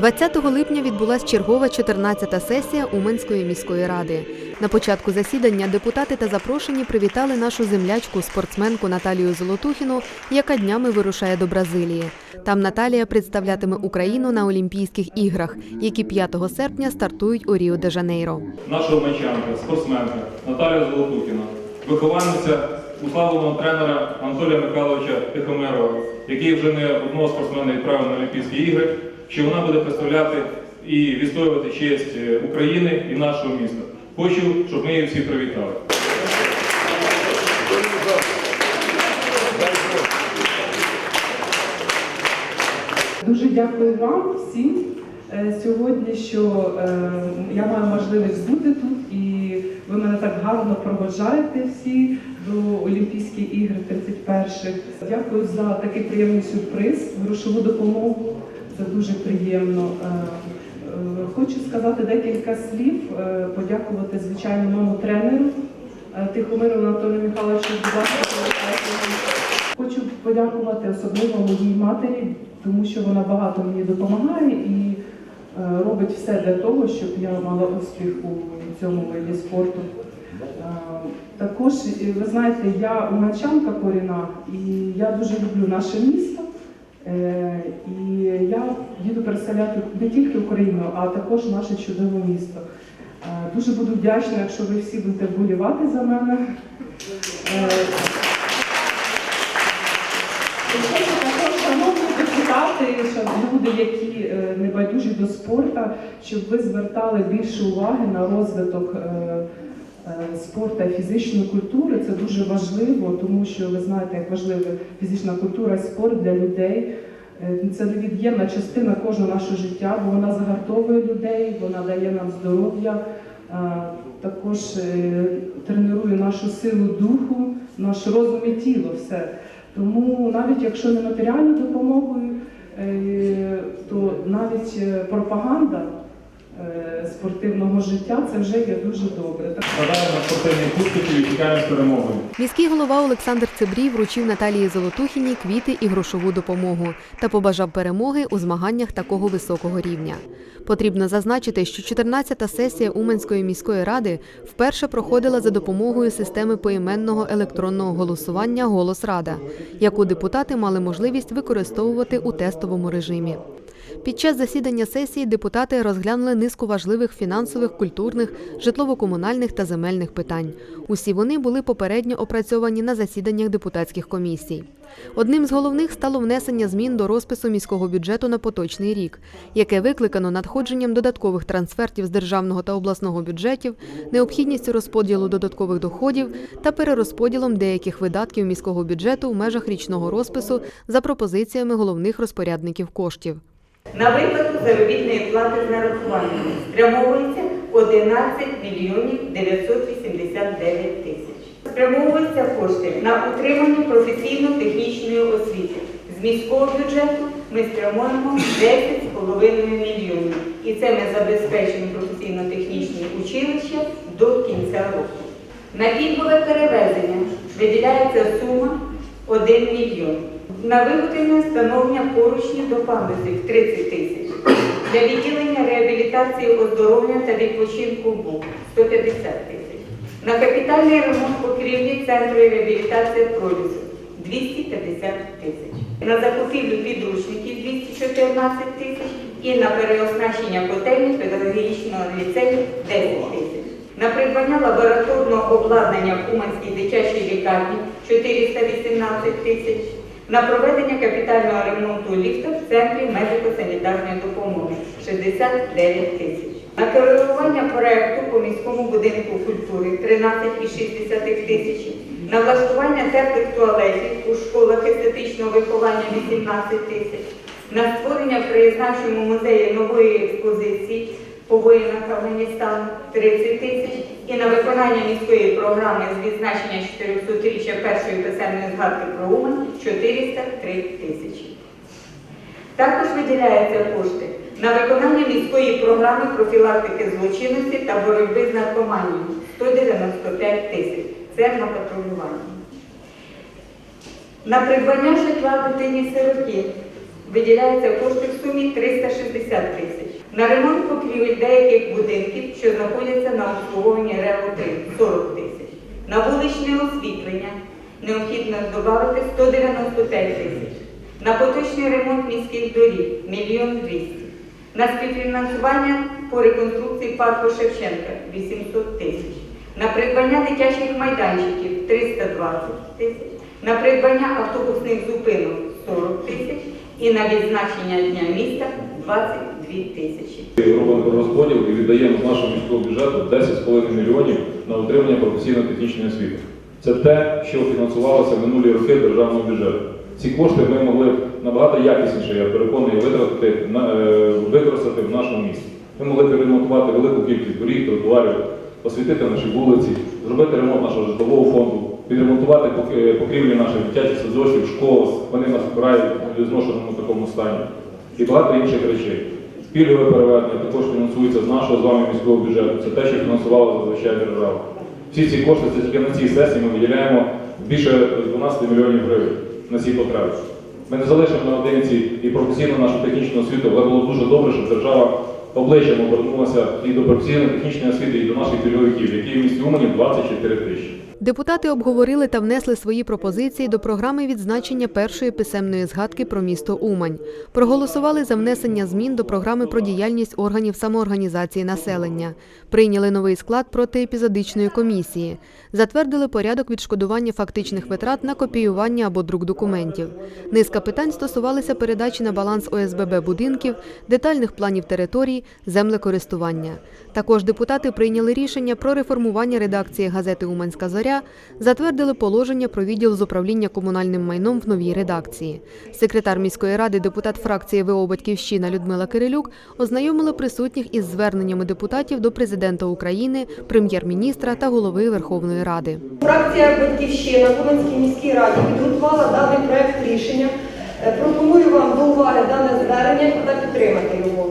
20 липня відбулася чергова 14-та сесія Уманської міської ради. На початку засідання депутати та запрошені привітали нашу землячку, спортсменку Наталію Золотухіну, яка днями вирушає до Бразилії. Там Наталія представлятиме Україну на Олімпійських іграх, які 5 серпня стартують у Ріо де Жанейро. наша умачанка, спортсменка Наталія Золотухіна, вихованиця уславленого тренера Анатолія Михайловича Тихомирова, який вже не одного спортсмена відправив на Олімпійські ігри, що вона буде представляти і відстоювати честь е, України і нашого міста. Хочу, щоб ми її всі привітали. Дуже дякую вам всім е, сьогодні, що е, я маю можливість бути тут, і ви мене так гарно проводжаєте всі до Олімпійських ігор 31-х. Дякую за такий приємний сюрприз, грошову допомогу. Це дуже приємно. Е, е, Хочу сказати декілька слів, е, подякувати звичайно моєму тренеру Тихомиру Анатолію Михайловичу. Хочу подякувати особливо моїй матері, тому що вона багато мені допомагає і робить все для того, щоб я мала успіх у цьому виді спорту. Також, ви знаєте, я умачанка коріна, і я дуже люблю наше місто. Е, І я їду переселяти не тільки Україну, а також наше чудове місто. Е, Дуже буду вдячна, якщо ви всі будете вболівати за мене. Е, люди, які е, небайдужі до спорту, щоб ви звертали більше уваги на розвиток е, спорту і фізичної культури. Це дуже важливо, тому що ви знаєте, як важлива фізична культура і спорт для людей. Е, Це невід'ємна частина кожного нашого життя, бо вона загартовує людей, вона дає нам здоров'я, е, також тренує нашу силу духу, наш розум і тіло. Все. Тому навіть якщо не матеріальною допомогою, то навіть пропаганда спортивного життя це вже є дуже добре. Складаємо спортивні кубки і чекаємо з перемогою. Міський голова Олександр Цибрій вручив Наталії Золотухіній квіти і грошову допомогу та побажав перемоги у змаганнях такого високого рівня. Потрібно зазначити, що 14-та сесія Уманської міської ради вперше проходила за допомогою системи поіменного електронного голосування Голос Рада, яку депутати мали можливість використовувати у тестовому режимі. Під час засідання сесії депутати розглянули низку важливих фінансових, культурних, житлово-комунальних та земельних питань. Усі вони були попередньо опрацьовані на засіданнях депутатських комісій. Одним з головних стало внесення змін до розпису міського бюджету на поточний рік, яке викликано надходженням додаткових трансфертів з державного та обласного бюджетів, необхідністю розподілу додаткових доходів та перерозподілом деяких видатків міського бюджету в межах річного розпису за пропозиціями головних розпорядників коштів. На виплату заробітної плати з нарахуванням спрямовується 11 мільйонів 989 тисяч. Спрямовуються кошти на утримання професійно-технічної освіти. З міського бюджету ми спрямуємо 10,5 мільйонів. І це ми забезпечимо професійно-технічні училища до кінця року. На пільгове перевезення виділяється сума 1 мільйон. На виготовлення встановлення поручнів до пандусів 30 тисяч. Для відділення реабілітації оздоровлення та відпочинку БУ 150 тисяч. На капітальний ремонт покрівлі центру реабілітації пролісу 250 тисяч. На закупівлю підручників 214 тисяч і на переоснащення котельні педагогічного ліцею 10 тисяч. На придбання лабораторного обладнання в Уманській дитячій лікарні 418 тисяч. На проведення капітального ремонту ліфта в центрі медико-санітарної допомоги 69 тисяч. На керування проекту по міському будинку культури 13,6 тисячі. На влаштування теплих туалетів у школах естетичного виховання 18 тисяч. На створення в краєзнавчому музеї нової експозиції по воїнах Афганістану 30 тисяч і на виконання міської програми з відзначення 400-річчя першої писемної згадки про Умань 403 тисячі. Також виділяються кошти на виконання міської програми профілактики злочинності та боротьби з наркоманією 195 тисяч. Це на патрулювання. На придбання житла дитині сироті виділяється кошти в сумі 360 тисяч. На ремонт покрівель деяких будинків, що знаходяться на обслуговуванні РЕО-3 – 40 тисяч. На вуличне освітлення необхідно додати 195 тисяч. На поточний ремонт міських доріг – 1 200 На співфінансування по реконструкції парку Шевченка – 800 тисяч. На придбання дитячих майданчиків – 320 тисяч. На придбання автобусних зупинок – 40 тисяч. І на відзначення Дня міста – 22 тисячі. Робимо розподіл і віддаємо з нашого міського бюджету 10,5 мільйонів на утримання професійно-технічної освіти. Це те, що фінансувалося в минулі роки державного бюджету. Ці кошти ми могли набагато якісніше, я переконаний, витратити е, використати в нашому місті. Ми могли б ремонтувати велику кількість доріг, тротуарів, освітити наші вулиці, зробити ремонт нашого житлового фонду, підремонтувати покрівлі наших дитячих садочків, школ. Вони нас вкрай в зношеному такому стані. І багато інших речей. Пільгове переведення також фінансується з нашого з вами міського бюджету. Це те, що фінансувала зазвичай держава. Всі ці кошти це тільки на цій сесії ми виділяємо більше 12 мільйонів гривень на ці потреби. Ми не залишимо наодинці і професійну нашу технічну освіту, але було дуже добре, щоб держава обличчям обернулася і до професійно-технічної освіти, і до наших пільговиків, які в місті Умані 24 тисячі. Депутати обговорили та внесли свої пропозиції до програми відзначення першої писемної згадки про місто Умань. Проголосували за внесення змін до програми про діяльність органів самоорганізації населення. Прийняли новий склад протиепізодичної комісії. Затвердили порядок відшкодування фактичних витрат на копіювання або друк документів. Низка питань стосувалися передачі на баланс ОСББ будинків, детальних планів територій, землекористування. Також депутати прийняли рішення про реформування редакції газети Уманська зоря, затвердили положення про відділ з управління комунальним майном в новій редакції. Секретар міської ради, депутат фракції ВО Батьківщина Людмила Кирилюк ознайомила присутніх із зверненнями депутатів до президента України, прем'єр-міністра та голови Верховної Ради. Фракція Батьківщина в Уманській міській раді підготувала даний проект рішення. Пропоную вам до уваги дане звернення та підтримати його.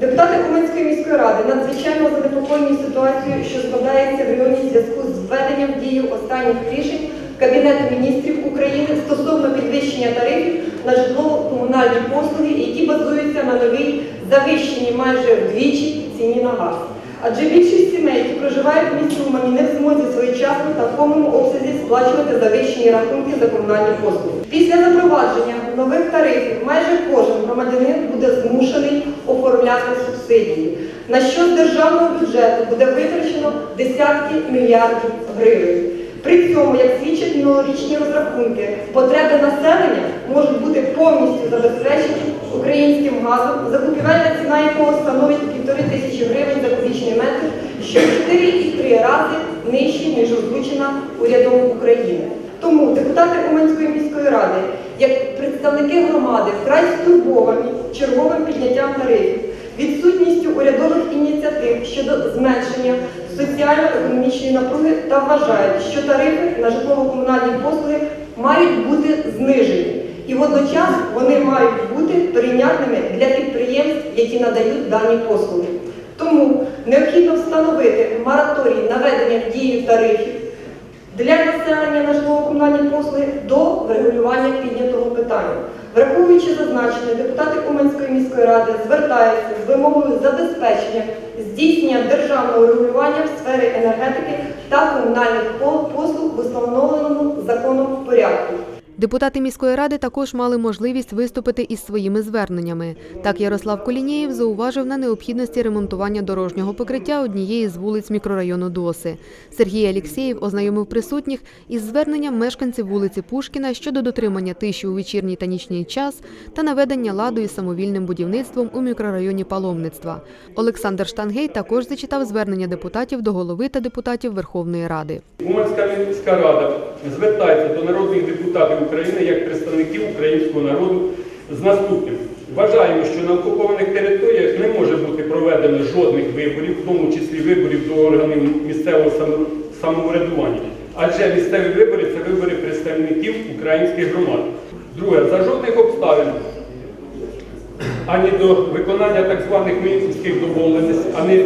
Депутати Уманської міської ради надзвичайно занепокоєні ситуацією, що складається в районі зв'язку з введенням в дію останніх рішень Кабінету міністрів України стосовно підвищення тарифів на житлово-комунальні послуги, які базуються на новій завищеній майже вдвічі ціні на газ. Адже більшість сімей, які проживають в місті Умані, не в змозі своєчасно та в повному обсязі сплачувати завищені рахунки за комунальні послуги. Після запровадження нових тарифів майже кожен громадянин буде змушений оформляти субсидії, на що з державного бюджету буде витрачено десятки мільярдів гривень. При цьому, як свідчать минулорічні розрахунки, потреби населення можуть бути повністю забезпечені українським газом, закупівельна ціна якого становить півтори тисячі гривень за кубічний метр, що в 4,3 рази нижче, ніж озвучена урядом України. Тому депутати Уманської міської ради, як представники громади, вкрай стурбовані черговим підняттям тарифів, відсутністю урядових ініціатив щодо зменшення соціально-економічної напруги та вважають, що тарифи на житлово-комунальні послуги мають бути знижені. І водночас вони мають бути прийнятними для підприємств, які надають дані послуги. Тому необхідно встановити мораторій наведення в дію тарифів для населення на житлово-комунальні послуги до врегулювання піднятого питання. Враховуючи зазначене, депутати Уманської міської ради звертаються з вимогою забезпечення здійснення державного регулювання в сфері енергетики та комунальних послуг в установленому законом порядку. Депутати міської ради також мали можливість виступити із своїми зверненнями. Так Ярослав Колінєєв зауважив на необхідності ремонтування дорожнього покриття однієї з вулиць мікрорайону Доси. Сергій Алєксєєв ознайомив присутніх із зверненням мешканців вулиці Пушкіна щодо дотримання тиші у вечірній та нічний час та наведення ладу із самовільним будівництвом у мікрорайоні Паломництва. Олександр Штангей також зачитав звернення депутатів до голови та депутатів Верховної Ради. Уманська міська рада звертається до народних депутатів України як представників українського народу з наступним. Вважаємо, що на окупованих територіях не може бути проведено жодних виборів, в тому числі виборів до органів місцевого самоврядування. Адже місцеві вибори це вибори представників українських громад. Друге, за жодних обставин ані до виконання так званих мінських домовленостей, ані,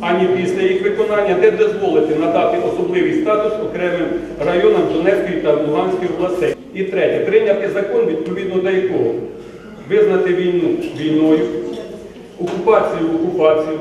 ані після їх виконання, де дозволити надати особливий статус окремим районам Донецької та Луганської областей. І третє, прийняти закон, відповідно до якого визнати війну війною, окупацію окупацію,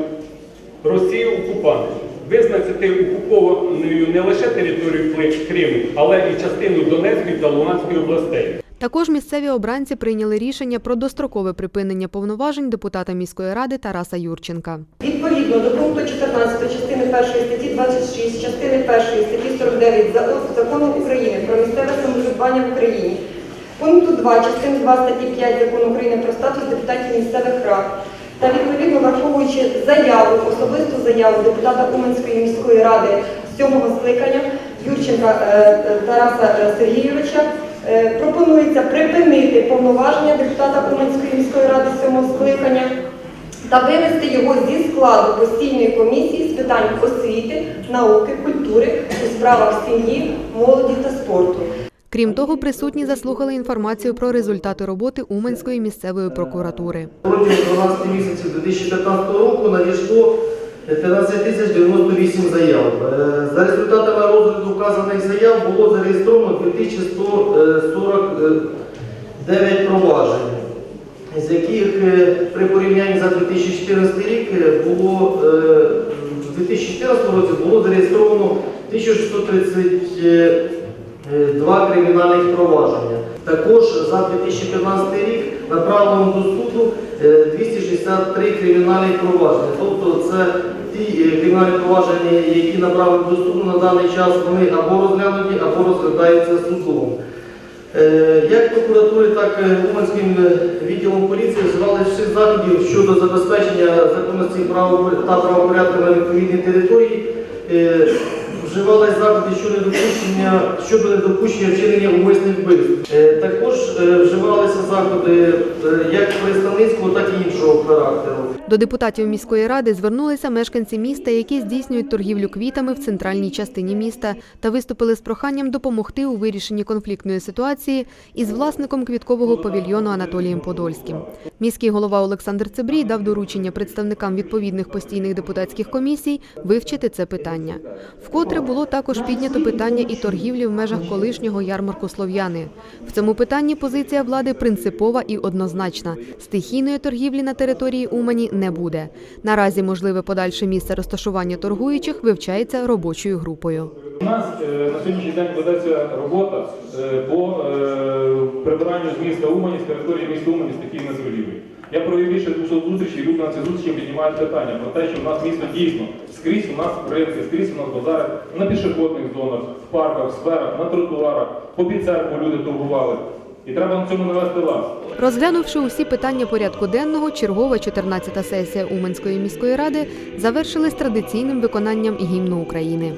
Росію окупантом, визнати окупованою не лише територію Криму, але і частину Донецької та Луганської областей. Також місцеві обранці прийняли рішення про дострокове припинення повноважень депутата міської ради Тараса Юрченка. Відповідно до пункту 14 частини 1 статті 26, частини 1 статті 49 Закону України про місцеве самоврядування в Україні, пункту 2 частини 2 статті 5 Закону України про статус депутатів місцевих рад та відповідно враховуючи заяву, особисту заяву депутата Уманської міської ради з сьомого скликання Юрченка е, е, Тараса е, Сергійовича, пропонується припинити повноваження депутата Уманської міської ради сьомого скликання та вивести його зі складу постійної комісії з питань освіти, науки, культури у справах сім'ї, молоді та спорту. Крім того, присутні заслухали інформацію про результати роботи Уманської місцевої прокуратури. Протягом 12 місяців 2015 року надійшло 13 тисяч 98 заяв. Е, За результатами розгляду вказаних заяв було зареєстровано 2149 проваджень, з яких е, при порівнянні за 2014 рік е, було в 2014 році було зареєстровано 1632 кримінальних провадження. Також за 2015 рік направлено до суду е, 263 кримінальні провадження. Тобто це ті е, кримінальні провадження, які направлені до суду на даний час, вони або розглянуті, або розглядаються судом. Е, Як прокуратури, так і Уманським е, відділом поліції вживали всіх заходів щодо забезпечення законності та правопорядку на відповідній території. Е, Вживали заходи щодо недопущення щодо недопущення вчинення умисних вбивств. Е, Також е, вживалися заходи е, як представницького, так і іншого характеру. До депутатів міської ради звернулися мешканці міста, які здійснюють торгівлю квітами в центральній частині міста, та виступили з проханням допомогти у вирішенні конфліктної ситуації із власником квіткового павільйону Анатолієм Подольським. Міський голова Олександр Цебрій дав доручення представникам відповідних постійних депутатських комісій вивчити це питання. Вкотре було також піднято питання і торгівлі в межах колишнього ярмарку Слов'яни. В цьому питанні позиція влади принципова і однозначна. Стихійної торгівлі на території Умані не буде. Наразі можливе подальше місце розташування торгуючих вивчається робочою групою. У нас е, на сьогоднішній день ведеться робота е, по е, прибиранню з міста Умані, з території міста Умані стихійної торгівлі. Я провів більше 200 зустрічей, люди на ці зустрічі піднімають питання про те, що в нас місто дійсно скрізь у нас ринки, скрізь у нас базари, на пішохідних зонах, в парках, в сферах, на тротуарах, по під церкву люди торгували. І треба на цьому навести лад. Розглянувши усі питання порядку денного, чергова 14-та сесія Уманської міської ради завершилась традиційним виконанням гімну України.